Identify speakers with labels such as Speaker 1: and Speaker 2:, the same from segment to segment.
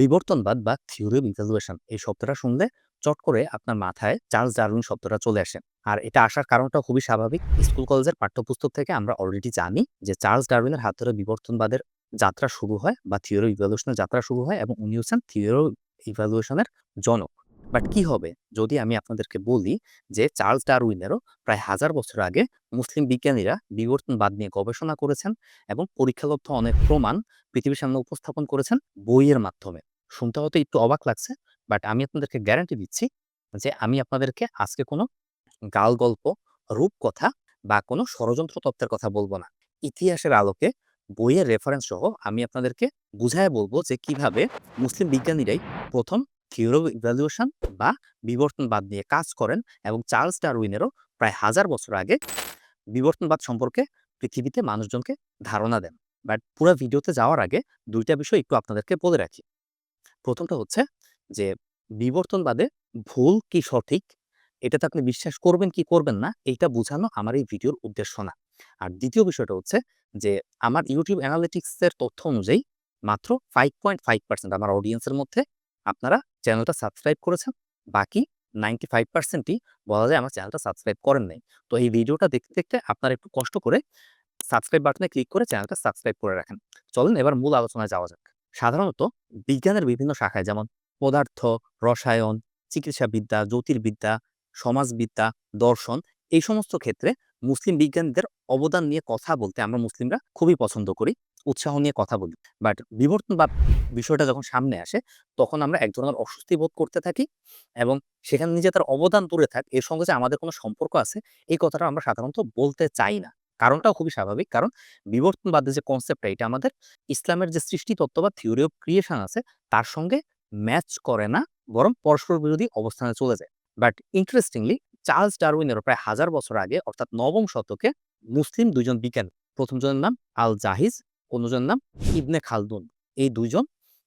Speaker 1: বিবর্তনবাদ বা theory of evaluation এই শব্দটা শুনলে চট করে আপনার মাথায় চার্লস ডারউইন শব্দটা চলে আসে। আর এটা আসার কারণটা খুবই স্বাভাবিক। স্কুল কলেজের পাঠ্যপুস্তক থেকে আমরা অলরেডি জানি যে চার্লস ডারউইনের হাত ধরে বিবর্তনবাদের যাত্রা শুরু হয় বা থিওরি ইভ্যালুয়েশনের যাত্রা শুরু হয় এবং উনি হচ্ছেন থিওরি ইভ্যালুয়েশনের জনক। বাট কি হবে? যদি আমি আপনাদেরকে বলি যে চার্লস ডারউইনেরও প্রায় হাজার বছর আগে মুসলিম বিজ্ঞানীরা বিবর্তনবাদ নিয়ে গবেষণা করেছেন এবং পরীক্ষালব্ধ অনেক প্রমাণ পৃথিবীর সামনে উপস্থাপন করেছেন বইয়ের মাধ্যমে। শুনতে হয়তো একটু অবাক লাগছে, বাট আমি আপনাদেরকে গ্যারান্টি দিচ্ছি যে আমি আপনাদেরকে আজকে কোনো গাল গল্প, রূপকথা বা কোনো ষড়যন্ত্র তত্ত্বের কথা বলব না। ইতিহাসের আলোকে বইয়ের রেফারেন্স সহ আমি আপনাদেরকে বুঝায় বলব যে কীভাবে মুসলিম বিজ্ঞানীরাই প্রথম থিওরি অফ ইভ্যালুয়েশন বা বিবর্তনবাদ নিয়ে কাজ করেন এবং চার্লস ডারউইনেরও প্রায় হাজার বছর আগে বিবর্তনবাদ সম্পর্কে পৃথিবীতে মানুষজনকে ধারণা দেন। বাট পুরো ভিডিওতে যাওয়ার আগে দুইটা বিষয় একটু আপনাদেরকে বলে রাখি। প্রথমটা হচ্ছে যে বিবর্তনবাদে ভুল কি সঠিক? এটাতে আপনি বিশ্বাস করবেন কি করবেন না, এইটা বোঝানো আমার এই ভিডিওর উদ্দেশ্য না। আর দ্বিতীয় বিষয়টা হচ্ছে যে আমার ইউটিউব অ্যানালিটিক্সের তথ্য অনুযায়ী মাত্র ফাইভ পয়েন্ট ফাইভ পার্সেন্ট আমার অডিয়েন্সের মধ্যে আপনারা চ্যানেলটা সাবস্ক্রাইব করেছেন, বাকি নাইনটি ফাইভ পার্সেন্টই বলা যায় আমার চ্যানেলটা সাবস্ক্রাইব করেন নাই। তো এই ভিডিওটা দেখতে দেখতে আপনারা একটু কষ্ট করে সাবস্ক্রাইব বাটনে ক্লিক করে চ্যানেলটা সাবস্ক্রাইব করে রাখেন। চলেন এবার মূল আলোচনায় যাওয়া যাক। সাধারণত বিজ্ঞানের বিভিন্ন শাখায় যেমন পদার্থ, রসায়ন, চিকিৎসাবিদ্যা, জ্যোতির্বিদ্যা, সমাজবিদ্যা, দর্শন এই সমস্ত ক্ষেত্রে মুসলিম বিজ্ঞানীদের অবদান নিয়ে কথা বলতে আমরা মুসলিমরা খুবই পছন্দ করি। উৎসাহ নিয়ে কথা বলি। বাট বিবর্তনবাদ বিষয়টা যখন সামনে আসে, তখন আমরা এক ধরনের অস্বস্তি বোধ করতে থাকি এবং সেখানে নিজে তার অবদান দূরে থাক, এর সঙ্গে যে আমাদের কোনো সম্পর্ক আছে, এই কথাটা আমরা সাধারণত বলতে চাই না। কারণটাও খুবই স্বাভাবিক। কারণ বিবর্তনবাদের যে কনসেপ্টটা এটা আমাদের ইসলামের যে সৃষ্টি তত্ত্ব বা থিওরি অফ ক্রিয়েশন আছে, তার সঙ্গে ম্যাচ করে না, বরং পরস্পর বিরোধী অবস্থানে চলে যায়। বাট ইন্টারেস্টিংলি চার্লস ডারউইনের প্রায় হাজার বছর আগে, অর্থাৎ নবম শতকে, মুসলিম দুইজন বিজ্ঞানী, প্রথম জনের নাম আল জাহিজ অন্যজনের নাম ইবনে খালদুন। এই দুইজন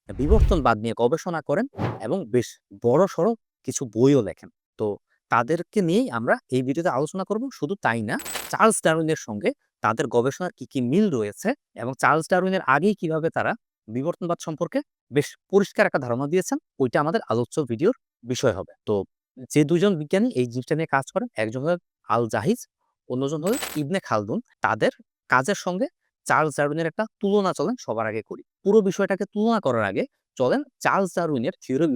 Speaker 1: বিবর্তনবাদ নিয়ে গবেষণা করেন এবং বেশ বড় সড়ো কিছু বইও লেখেন। তো তাদেরকে নিয়েই আমরা এই ভিডিওতে আলোচনা করব। শুধু তাই না, চার্লস ডারউইনের সঙ্গে তাদের গবেষণার কি কি মিল রয়েছে এবং চার্লস ডারউইনের আগেই কীভাবে তারা বিবর্তনবাদ সম্পর্কে বেশ পরিষ্কার একটা ধারণা দিয়েছেন, ওইটা আমাদের আলোচ্য ভিডিওর বিষয় হবে। তো যে দুজন বিজ্ঞানী এই জিনিসটা নিয়ে কাজ করেন, একজন হল আল জাহিজ অন্যজন হল ইবনে খালদুন। তাদের কাজের সঙ্গে চার্লস ডারউইনের একটা তুলনা চলেন সবার আগে করি। পুরো বিষয়টাকে তুলনা করার আগে চলেন চার্লস ডারউইনের থিওরি অফ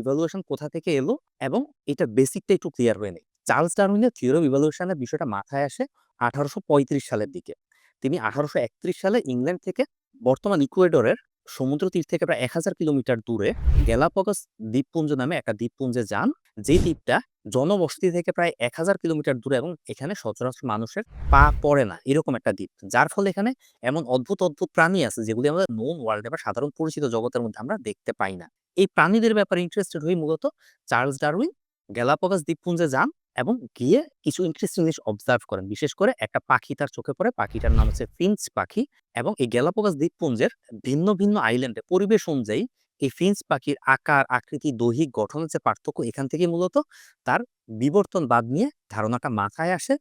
Speaker 1: কোথা থেকে এলো এবং এটা বেসিকটা একটু ক্লিয়ার হয়ে নেই। চার্লস ডারউইনের থিওরি অফ বিষয়টা মাথায় আসে আঠারোশো পঁয়ত্রিশ সালের দিকে। তিনি আঠারোশো একত্রিশ সালে ইংল্যান্ড থেকে বর্তমান ইকুয়েডরের সমুদ্র তীর থেকে প্রায় এক হাজার কিলোমিটার দূরে গ্যালাপগস দ্বীপপুঞ্জ নামে একটা দ্বীপপুঞ্জে যান। যে দ্বীপটা জনবসতি থেকে প্রায় এক হাজার কিলোমিটার দূরে এবং এখানে সচরাচর মানুষের পা পড়ে না, এরকম একটা দ্বীপ। যার ফলে এখানে এমন অদ্ভুত অদ্ভুত প্রাণী আছে যেগুলি আমাদের নোন ওয়ার্ল্ডে বা সাধারণ পরিচিত জগতের মধ্যে আমরা দেখতে পাই না। এই প্রাণীদের ব্যাপারে ইন্টারেস্টেড হয়ে মূলত চার্লস ডারউইন গ্যালাপগাস দ্বীপপুঞ্জে যান। এবং গিয়ে কিছু ইন্টারেস্টিং জিনিস অবজার্ভ করেন। বিশেষ করে একটা পাখি তার চোখে পড়ে, পাখিটার নাম হচ্ছে ফিঞ্চ পাখি এবং এই গ্যালাপগাস দ্বীপপুঞ্জের ভিন্ন ভিন্ন আইল্যান্ডে পরিবেশ অনুযায়ী এই ফিঞ্চ পাখির আকার, আকৃতি, দৈহিক গঠনের যে পার্থক্য এখান থেকে মূলত তার বিবর্তনবাদ নিয়ে ধারণাটা মাথায় আসে।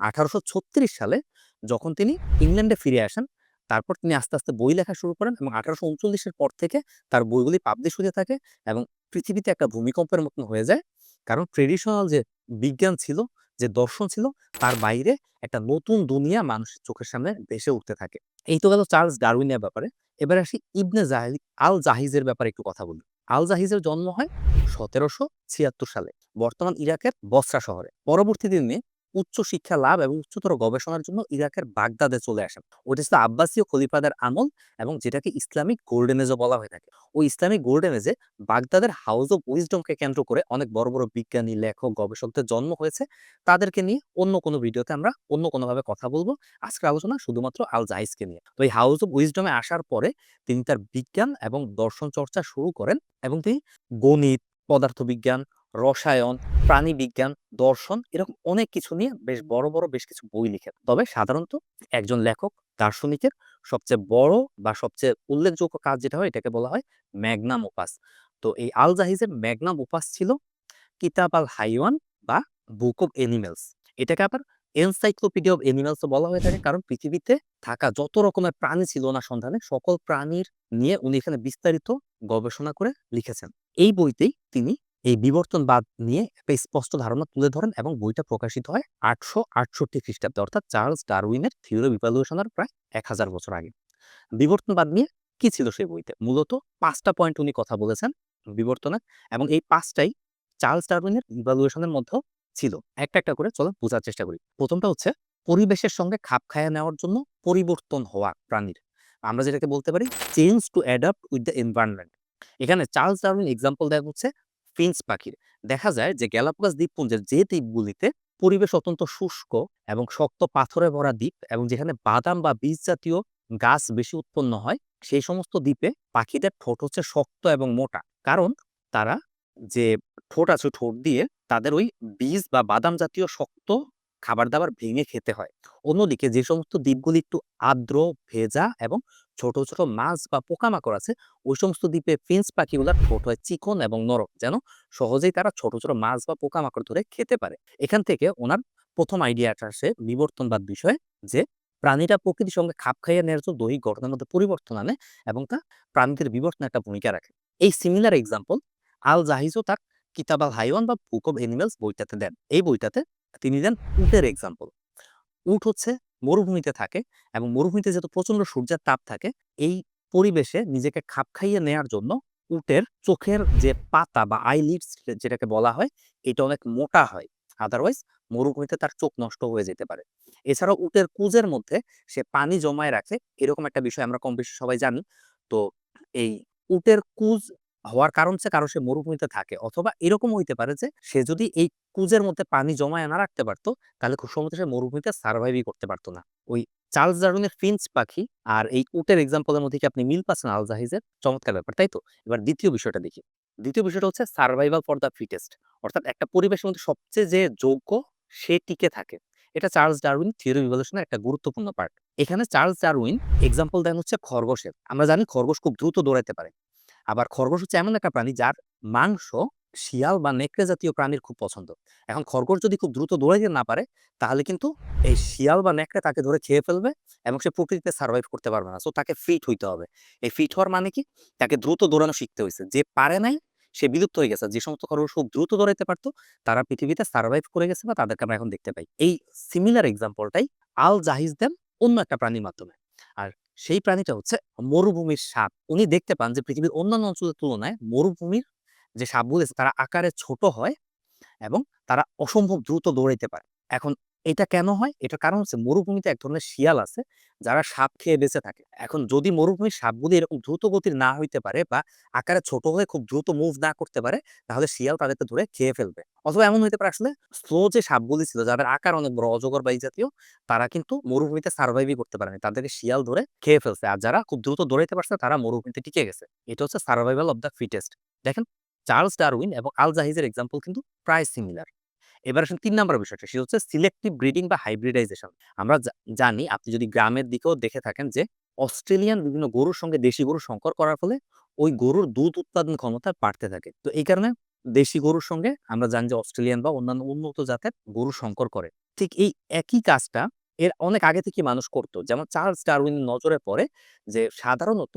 Speaker 1: আঠারোশো ছত্রিশ সালে যখন তিনি ইংল্যান্ডে ফিরে আসেন, তারপর তিনি আস্তে আস্তে বই লেখা শুরু করেন এবং আঠারোশো উনচল্লিশের পর থেকে তার বইগুলি পাবলিশ হতে থাকে এবং পৃথিবীতে একটা ভূমিকম্পের মতন হয়ে যায়। কারণ ট্রেডিশনাল যে বিজ্ঞান ছিল, যে দর্শন ছিল, তার বাইরে একটা নতুন দুনিয়া মানুষের চোখের সামনে ভেসে উঠতে থাকে। এই তো গেল চার্লস ডারউইনের ব্যাপারে। এবার আসি ইবনে জাহিদ আল জাহিজের ব্যাপারে একটু কথা বলি। আল জাহিজের জন্ম হয় সতেরোশো ছিয়াত্তর সালে, বর্তমান ইরাকের বসরা শহরে। পরবর্তী দিনে উচ্চ শিক্ষা লাভ এবং উচ্চতর গবেষণার জন্য ইরাকের বাগদাদে চলে আসেন। ওইটা ছিল আব্বাসীয় খলিফাদের আমল এবং যেটাকে ইসলামিক গোল্ডেন এজও বলা হয়ে থাকে। ওই ইসলামিক গোল্ডেন এজে বাগদাদের হাউস অফ উইজডমকে কেন্দ্র করে অনেক বড় বড় বিজ্ঞানী, লেখক, গবেষকদের জন্ম হয়েছে। তাদেরকে নিয়ে অন্য কোনো ভিডিওতে আমরা অন্য কোনোভাবে কথা বলব। আজকের আলোচনা শুধুমাত্র আল জাহিজকে নিয়ে। তো এই হাউস অফ উইজডমে আসার পরে তিনি তার বিজ্ঞান এবং দর্শন চর্চা শুরু করেন এবং তিনি গণিত, পদার্থবিজ্ঞান রসায়ন, প্রাণীবিজ্ঞান, দর্শন এরকম অনেক কিছু নিয়ে বেশ বড় বড় বেশ কিছু বই লিখেন। তবে সাধারণত একজন লেখক দার্শনিকের সবচেয়ে বড় বা সবচেয়ে উল্লেখযোগ্য কাজ যেটা হয় এটাকে বলা হয় ম্যাগনাম ওপাস তো এই আল জাহিজের ম্যাগনাম ওপাস ছিল কিতাব আল হাইওয়ান বা বুক অব এনিমেলস এটাকে আবার এনসাইক্লোপিডিয়া অফ এনিমালস বলা হয়ে থাকে কারণ পৃথিবীতে থাকা যত রকমের প্রাণী ছিল না সন্ধানে সকল প্রাণীর নিয়ে উনি এখানে বিস্তারিত গবেষণা করে লিখেছেন। এই বইতেই তিনি এই বিবর্তনবাদ নিয়ে একটা স্পষ্ট ধারণা তুলে ধরেন এবং বইটা প্রকাশিত হয় আটশো আটষট্টি খ্রিস্টাব্দে, অর্থাৎ চার্লস ডারউইনের থিওরি ইভ্যালুয়েশনের প্রায় এক হাজার বছর আগে। বিবর্তনবাদ নিয়ে কি ছিল সেই বইতে? মূলত পাঁচটা পয়েন্ট উনি কথা বলেছেন বিবর্তনের এবং এই পাঁচটাই চার্লস ডারউইনের ইভ্যালুয়েশনের মধ্যেও ছিল। একটা একটা করে চলো বোঝার চেষ্টা করি। প্রথমটা হচ্ছে পরিবেশের সঙ্গে খাপ খাইয়ে নেওয়ার জন্য পরিবর্তন হওয়া প্রাণীর। আমরা যেটাকে বলতে পারি change to adapt with the environment এখানে চার্লস ডারউইন এক্সাম্পল দেওয়া হচ্ছে ফিন্স পাখির। দেখা যায় যে গ্যালাপগাস দ্বীপপুঞ্জের যে দ্বীপগুলিতে পরিবেশ অত্যন্ত শুষ্ক এবং শক্ত পাথরে ভরা দ্বীপ এবং যেখানে বাদাম বা বীজ জাতীয় গাছ বেশি উৎপন্ন হয়, সেই সমস্ত দ্বীপে পাখিদের ঠোঁট হচ্ছে শক্ত এবং মোটা। কারণ তারা যে ঠোঁট আছে, ঠোঁট দিয়ে তাদের ওই বীজ বা বাদাম জাতীয় শক্ত খাবার দাবার ভেঙে খেতে হয়। অন্যদিকে যে সমস্ত দ্বীপগুলি একটু আর্দ্র, ভেজা এবং ছোট ছোট মাছ বা পোকামাকড় আছে, ওই সমস্ত দ্বীপে ফিন্স পাখিগুলার ঠোঁট হয় চিকন এবং নরম, যেন সহজেই তারা ছোট ছোট মাছ বা পোকামাকড় ধরে খেতে পারে। এখান থেকে ওনার প্রথম আইডিয়াটা আসে বিবর্তনবাদ বিষয়ে, যে প্রাণীরা প্রকৃতির সঙ্গে খাপ খাইয়ে নেওয়ার জন্য দৈহিক গঠনের মধ্যে পরিবর্তন আনে এবং তা প্রাণীদের বিবর্তনে একটা ভূমিকা রাখে। এই সিমিলার এক্সাম্পল আল জাহিজও তার কিতাব আল হাইওয়ান বা বুক অফ এনিমেলস বইটাতে দেন। এই বইটাতে তিনি দেন উটের এক্সাম্পল উট হচ্ছে মরুভূমিতে থাকে এবং মরুভূমিতে যেহেতু প্রচণ্ড সূর্যের তাপ থাকে, এই পরিবেশে নিজেকে খাপ খাইয়ে নেয়ার জন্য উটের চোখের যে পাতা বা আইলিডস যেটাকে বলা হয়, এটা অনেক মোটা হয়। আদারওয়াইজ মরুভূমিতে তার চোখ নষ্ট হয়ে যেতে পারে। এছাড়াও উটের কুজের মধ্যে সে পানি জমায় রাখে। এরকম একটা বিষয় আমরা কম বেশি সবাই জানি। তো এই উটের কুজ হওয়ার কারণ হচ্ছে কারও সে মরুভূমিতে থাকে। অথবা এরকম হইতে পারে যে, সে যদি এই কুজের মধ্যে পানি জমায় না রাখতে পারতো, তাহলে খুব সম্ভবত সে মরুভূমিতে সার্ভাইভই করতে পারতো না। ওই চার্লস ডারউইনের ফিঞ্চ পাখি আর এই উটের এক্সাম্পলের মধ্যে কি আপনি মিল পাচ্ছেন আল জাহিজের? চমৎকার ব্যাপার, তাই তো? এবার দ্বিতীয় বিষয়টা দেখি। দ্বিতীয় বিষয়টা হচ্ছে সার্ভাইভাল ফর দ্য ফিটেস্ট অর্থাৎ একটা পরিবেশের মধ্যে সবচেয়ে যে যোগ্য, সে টিকে থাকে। এটা চার্লস ডারউইন থিওরি রিভলিউশনের একটা গুরুত্বপূর্ণ পার্ট এখানে চার্লস ডারউইন এক্সাম্পল দেন হচ্ছে খরগোশের। আমরা জানি খরগোশ খুব দ্রুত দৌড়াতে পারে। আবার খরগোশ হচ্ছে এমন একটা প্রাণী যার মাংস, শিয়াল বা নেকড়ে জাতীয় প্রাণীর খুব পছন্দ। এখন খরগোশ যদি খুব দ্রুত দৌড়াইতে না পারে, তাহলে কিন্তু এই শিয়াল বা নেকড়ে তাকে ধরে খেয়ে ফেলবে এবং সে প্রকৃতিতে সার্ভাইভ করতে পারবে না। সো তাকে ফিট হইতে হবে। এই ফিট হওয়ার মানে কি? তাকে দ্রুত দৌড়ানো শিখতে হয়েছে যে পারে নাই, সে বিলুপ্ত হয়ে গেছে। যে সমস্ত খরগোশ খুব দ্রুত দৌড়াইতে পারতো, তারা পৃথিবীতে সার্ভাইভ করে গেছে বা তাদেরকে আমরা এখন দেখতে পাই। এই সিমিলার এক্সাম্পলটাই আল জাহিজ দেন অন্য একটা প্রাণীর মাধ্যমে। সেই প্রাণীটা হচ্ছে মরুভূমির সাপ। উনি দেখতে পান যে পৃথিবীর অন্যান্য অঞ্চলের তুলনায় মরুভূমির যে সাপগুলো তারা আকারে ছোট হয় এবং তারা অসম্ভব দ্রুত দৌড়াইতে পারে। এখন এটা কেন হয়? এটার কারণ হচ্ছে মরুভূমিতে এক ধরনের শিয়াল আছে, যারা সাপ খেয়ে বেঁচে থাকে। এখন যদি মরুভূমির সাপগুলি এরকম দ্রুত গতির না হইতে পারে বা আকারে ছোট হয়ে খুব দ্রুত মুভ না করতে পারে, তাহলে শিয়াল তাদেরকে ধরে খেয়ে ফেলবে। অথবা এমন হইতে পারে আসলে স্লো যে সাপগুলি ছিল, যাদের আকার অনেক বড়, অজগর বা জাতীয়, তারা কিন্তু মরুভূমিতে সার্ভাইভই করতে পারেনি। তাদেরকে শিয়াল ধরে খেয়ে ফেলছে। আর যারা খুব দ্রুত দৌড়াইতে পারছে, তারা মরুভূমিতে টিকে গেছে। এটা হচ্ছে সার্ভাইভাল অফ দ্য ফিটেস্ট দেখেন, চার্লস ডারউইন এবং আল জাহিজের এক্সাম্পল কিন্তু প্রায় সিমিলার এবার আসেন তিন নম্বর বিষয়টা, সেটা হচ্ছে সিলেক্টিভ ব্রিডিং বা হাইব্রিডাইজেশন আমরা জানি আপনি যদি গ্রামের দিকেও দেখে থাকেন যে অস্ট্রেলিয়ান বিভিন্ন গরুর সঙ্গে দেশি গরু সংকর করার ফলে ওই গরুর দুধ উৎপাদন ক্ষমতা বাড়তে থাকে। তো এই কারণে দেশি গরুর সঙ্গে আমরা জানি যে অস্ট্রেলিয়ান বা অন্যান্য উন্নত জাতের গরু সংকর করে। ঠিক এই একই কাজটা এর অনেক আগে থেকে মানুষ করতো। যেমন চার্লস ডারউইন নজরে পড়ে যে সাধারণত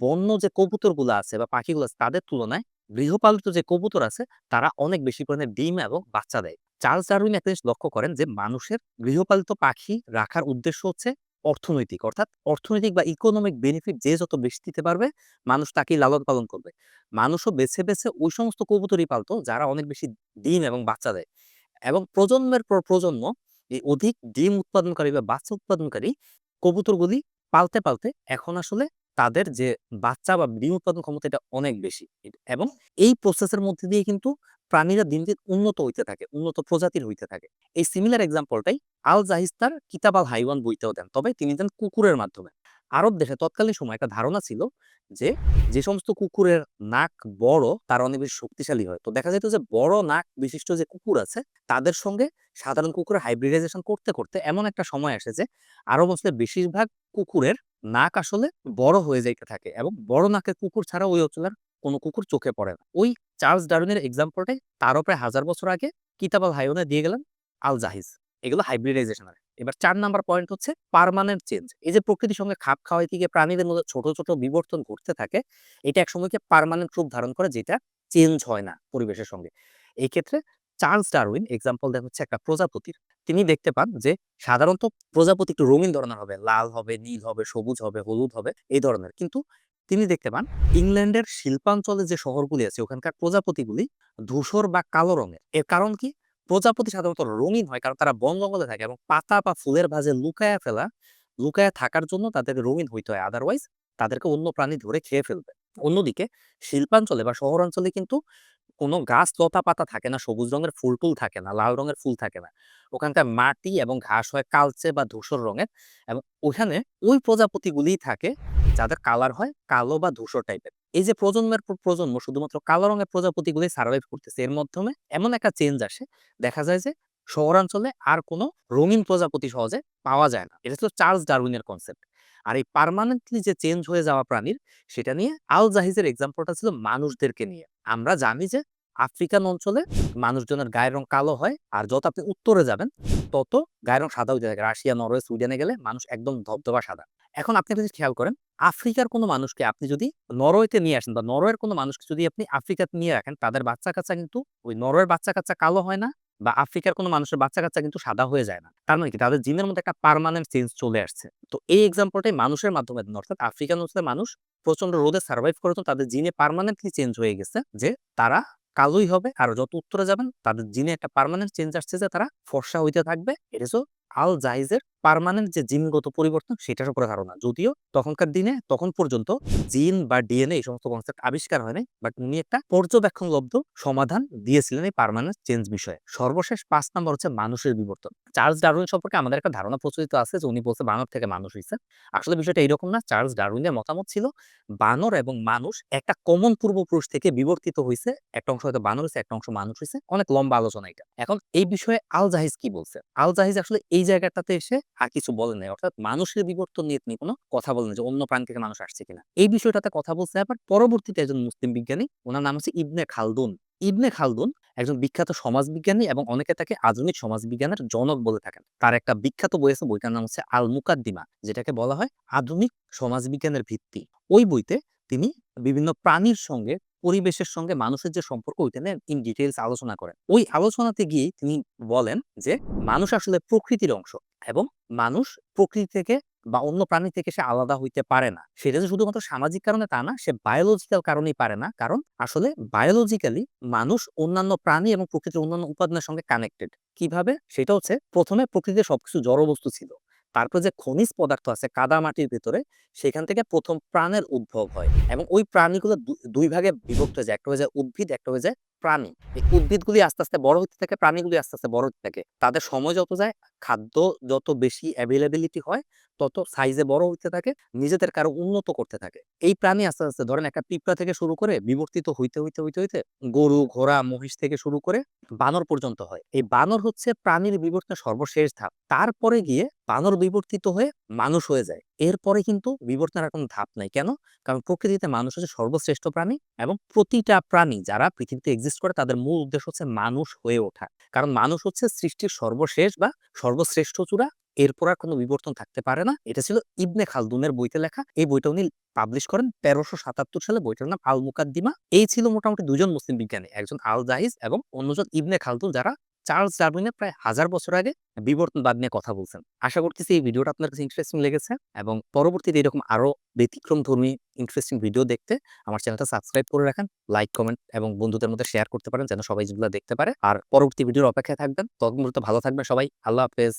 Speaker 1: বন্য যে কবুতরগুলো আছে বা পাখিগুলো আছে, তাদের তুলনায় গৃহপালিত যে কবুতর আছে, তারা অনেক বেশি পরিমাণে ডিম এবং বাচ্চা দেয়। চার্লস ডারউইন একটা জিনিস লক্ষ্য করেন যে, মানুষের গৃহপালিত পাখি রাখার উদ্দেশ্য হচ্ছে অর্থনৈতিক। অর্থাৎ অর্থনৈতিক বা ইকোনমিক বেনিফিট যে যত বেশি দিতে পারবে, মানুষ তাকেই লালন পালন করবে। মানুষও বেছে বেছে ওই সমস্ত কবুতরই পালতো যারা অনেক বেশি ডিম এবং বাচ্চা দেয়। এবং প্রজন্মের পর প্রজন্ম এই অধিক ডিম উৎপাদনকারী বা বাচ্চা উৎপাদনকারী কবুতরগুলি পালতে পালতে এখন আসলে তাদের যে বাচ্চা বা ডিম উৎপাদন ক্ষমতা এটা অনেক বেশি। এবং এই প্রসেসের মধ্যে দিয়ে কিন্তু প্রাণীরা দিন দিন উন্নত হইতে থাকে, উন্নত প্রজাতির হইতে থাকে। এই সিমিলার এক্সাম্পলটাই আল জাহিস্তার কিতাব আল হাইওয়ান বইতেও দেন, তবে তিনি দেন কুকুরের মাধ্যমে। আরব দেশে তৎকালীন সময় একটা ধারণা ছিল যে যে সমস্ত কুকুরের নাক বড়, তারা অনেক বেশি শক্তিশালী হয়। তো দেখা যেত যে বড় নাক বিশিষ্ট যে কুকুর আছে, তাদের সঙ্গে সাধারণ কুকুরের হাইব্রিডাইজেশন করতে করতে এমন একটা সময় আসে যে, আরব অঞ্চলের বেশিরভাগ কুকুরের নাক আসলে বড় হয়ে যাইতে থাকে এবং বড় নাকের কুকুর ছাড়া ওই অঞ্চলের কোনো কুকুর চোখে পড়ে না। ওই চার্লস ডারউইনের এক্সাম্পলটাই তারও প্রায় হাজার বছর আগে কিতাব আল হাইওনে দিয়ে গেলেন আল জাহিজ। এগুলো হাইব্রিডাইজেশন এবার চার নাম্বার পয়েন্ট হচ্ছে পার্মানেন্ট চেঞ্জ এই যে প্রকৃতির সঙ্গে খাপ খাওয়াই থেকে প্রাণীদের মধ্যে ছোট ছোট বিবর্তন ঘটতে থাকে, এটা এক সময়কে পার্মানেন্ট রূপ ধারণ করে যেটা চেঞ্জ হয় না পরিবেশের সঙ্গে। এই ক্ষেত্রে চার্লস ডারউইন এক্সাম্পল দেন হচ্ছে একটা প্রজাপতির। তিনি দেখতে পান যে, সাধারণত প্রজাপতি একটু রঙিন ধরনের হবে। লাল হবে, নীল হবে, সবুজ হবে, হলুদ হবে, এই ধরনের। কিন্তু তিনি দেখতে পান, ইংল্যান্ডের শিল্পাঞ্চলে যে শহরগুলি আছে, ওখানকার প্রজাপতিগুলি ধূসর বা কালো রঙের। এর কারণ কি? প্রজাপতি সাধারণত রঙিন হয় কারণ তারা বন জঙ্গলে থাকে এবং পাতা বা ফুলের ভাজে লুকায়া ফেলা, লুকায়া থাকার জন্য তাদের রঙিন হইতে হয়। আদারওয়াইজ তাদেরকে অন্য প্রাণী ধরে খেয়ে ফেলবে। অন্যদিকে, শিল্পাঞ্চলে বা শহরাঞ্চলে কিন্তু কোনো গাছ লতা পাতা থাকে না, সবুজ রঙের ফুল টুল থাকে না, লাল রঙের ফুল থাকে না। ওখানকার মাটি এবং ঘাস হয় কালচে বা ধূসর রঙের এবং ওখানে ওই প্রজাপতিগুলিই থাকে যাদের কালার হয় কালো বা ধূসর টাইপের এই যে প্রজন্মের পর প্রজন্ম শুধুমাত্র কালো রঙের প্রজাপতিগুলি সার্ভাইভ করতেছে, এর মাধ্যমে এমন একটা চেঞ্জ আসে, দেখা যায় যে শহরাঞ্চলে আর কোনো রঙিন প্রজাপতি সহজে পাওয়া যায় না। এটা ছিল চার্লস ডারউইনের কনসেপ্ট আর এই পার্মানেন্টলি যে চেঞ্জ হয়ে যাওয়া প্রাণীর, সেটা নিয়ে আল জাহিজের এক্সাম্পলটা ছিল মানুষদেরকে নিয়ে। আমরা জানি যে আফ্রিকান অঞ্চলে মানুষজনের গায়ের রং কালো হয় আর যত আপনি উত্তরে যাবেন, তত গায়ের রং সাদা হইতে থাকে রাশিয়া, নরওয়ে, সুইডেনে গেলে মানুষ একদম ধবধবা সাদা। এখন আপনি একটা খেয়াল করেন, আফ্রিকার কোনো মানুষকে আপনি যদি নরওয়েতে নিয়ে আসেন বা নরওয়ের কোনো মানুষকে যদি আপনি আফ্রিকাতে নিয়ে রাখেন, তাদের বাচ্চা কাচ্চা কিন্তু ওই নরওয়ের বাচ্চা কাচ্চা কালো হয় না বা আফ্রিকার কোনো মানুষের বাচ্চা কাচ্চা কিন্তু সাদা হয়ে যায় না। তার মানে কি? তাদের জিনের মধ্যে একটা পারমানেন্ট চেঞ্জ চলে আসছে। তো এই এক্সাম্পলটাই মানুষের মাধ্যমে অর্থাৎ আফ্রিকান অঞ্চলের মানুষ প্রচণ্ড রোদে সার্ভাইভ করে তো তাদের জিনে পারমানেন্টলি চেঞ্জ হয়ে গেছে যে তারা কালোই হবে আর যত উত্তরে যাবেন তাদের জিনে একটা পারমানেন্ট চেঞ্জ আসছে যে তারা ফর্সা হইতে থাকবে। এটা আল জাহিজের পার্মানেন্ট যে জিনগত পরিবর্তন সেটার উপরে ধারণা। যদিও তখনকার দিনে, তখন পর্যন্ত জিন বা ডিএনএ এই সমস্ত কনসেপ্ট আবিষ্কার হয়নি বাট উনি একটা পর্যবেক্ষণলব্ধ সমাধান দিয়েছিলেন এই পার্মানেন্ট চেঞ্জ বিষয়ে। সর্বশেষ পাঁচ নাম্বার হচ্ছে মানুষের বিবর্তন। চার্লস ডারউইন সম্পর্কে আমাদের একটা ধারণা প্রচলিত আছে যে উনি বলছে, বানর থেকে মানুষ হয়েছে আসলে বিষয়টা এইরকম না। চার্লস ডারউইনের মতামত ছিল, বানর এবং মানুষ একটা কমন পূর্বপুরুষ থেকে বিবর্তিত হয়েছে একটা অংশ হয়তো বানর হয়েছে একটা অংশ মানুষ হয়েছে অনেক লম্বা আলোচনা এটা। এখন এই বিষয়ে আল জাহিজ কি বলছে? আল জাহিজ আসলে এই জায়গাটাতে এসে আর কিছু বলে নাই। অর্থাৎ মানুষের বিবর্তন নিয়ে তিনি কোনো কথা বলেন যে অন্য প্রাণ থেকে মানুষ আসছে কিনা। এই বিষয়টাতে কথা বলছে আবার পরবর্তীতে একজন মুসলিম বিজ্ঞানী, ওনার নাম হচ্ছে ইবনে খালদুন। ইবনে খালদুন একজন বিখ্যাত সমাজবিজ্ঞানী এবং অনেকে তাকে আধুনিক সমাজবিজ্ঞানের জনক বলে থাকেন। তার একটা বিখ্যাত বই আছে, বইটার নাম হচ্ছে আল মুকাদ্দিমা যেটাকে বলা হয় আধুনিক সমাজবিজ্ঞানের ভিত্তি। ওই বইতে তিনি বিভিন্ন প্রাণীর সঙ্গে পরিবেশের সঙ্গে মানুষের যে সম্পর্ক, ওইটা নিয়ে ইন ডিটেলস আলোচনা করেন। ওই আলোচনাতে গিয়ে তিনি বলেন যে, মানুষ আসলে প্রকৃতির অংশ এবং মানুষ প্রকৃতি থেকে বা অন্য প্রাণী থেকে সে আলাদা হইতে পারে না। সেটা যে শুধুমাত্র সামাজিক কারণে তা না, সে বায়োলজিক্যাল কারণেই পারে না। কারণ আসলে বায়োলজিক্যালি মানুষ অন্যান্য প্রাণী এবং প্রকৃতির অন্যান্য উপাদানের সঙ্গে কানেক্টেড কীভাবে? সেটা হচ্ছে প্রথমে প্রকৃতিতে সবকিছু জড় বস্তু ছিল। তারপর যে খনিজ পদার্থ আছে কাদা মাটির ভিতরে, সেখান থেকে প্রথম প্রাণের উদ্ভব হয় এবং ওই প্রাণীগুলো দুই ভাগে বিভক্ত হয়ে যায়। একটা হয়ে যায় উদ্ভিদ, একটা হয়ে যায় প্রাণী। এই উদ্ভিদগুলি আস্তে আস্তে বড় হতে থাকে প্রাণীগুলি আস্তে আস্তে বড় হতে থাকে। তাদের সময় যত যায় খাদ্য যত বেশি অ্যাভেলেবিলিটি হয় তত সাইজে বড় হইতে থাকে নিজেদের কারও উন্নত করতে থাকে। এই প্রাণী আস্তে আস্তে ধরেন একটা পিঁপড়া থেকে শুরু করে বিবর্তিত হইতে হইতে হইতে হইতে গরু ঘোড়া মহিষ থেকে শুরু করে বানর পর্যন্ত হয়। এই বানর হচ্ছে প্রাণীর বিবর্তনের সর্বশেষ ধাপ। তারপরে গিয়ে বানর বিবর্তিত হয়ে মানুষ হয়ে যায়। এরপরে কিন্তু বিবর্তনের কোনো ধাপ নাই। কেন? কারণ প্রকৃতিতে মানুষ হচ্ছে সর্বশ্রেষ্ঠ প্রাণী এবং প্রতিটা প্রাণী যারা পৃথিবীতে এক্সিস্ট করে তাদের মূল উদ্দেশ্য হচ্ছে মানুষ হয়ে ওঠা। কারণ মানুষ হচ্ছে সৃষ্টির সর্বশেষ বা সর্বশ্রেষ্ঠ চূড়া। এরপর আর কোনো বিবর্তন থাকতে পারে না। এটা ছিল ইবনে খালদুনের বইতে লেখা। এই বইটা উনি পাবলিশ করেন তেরোশো সাতাত্তর সালে। বইটার নাম আল মুকাদ্দিমা এই ছিল মোটামুটি দুজন মুসলিম বিজ্ঞানী। একজন আল জাহিজ এবং অন্যজন ইবনে খালদুন যারা চার্লস ডারউইনের প্রায় হাজার বছর আগে বিবর্তনবাদ নিয়ে কথা বলছেন। আশা করতেছি এই ভিডিওটা আপনার কাছে ইন্টারেস্টিং লেগেছে এবং পরবর্তীতে এরকম আরও ব্যতিক্রম ধর্মী ইন্টারেস্টিং ভিডিও দেখতে আমার চ্যানেলটা সাবস্ক্রাইব করে রাখেন লাইক কমেন্ট এবং বন্ধুদের মধ্যে শেয়ার করতে পারেন যেন সবাই যেগুলো দেখতে পারে। আর পরবর্তী ভিডিওর অপেক্ষায় থাকবেন। তখন ভালো থাকবেন সবাই। আল্লাহ হাফেজ।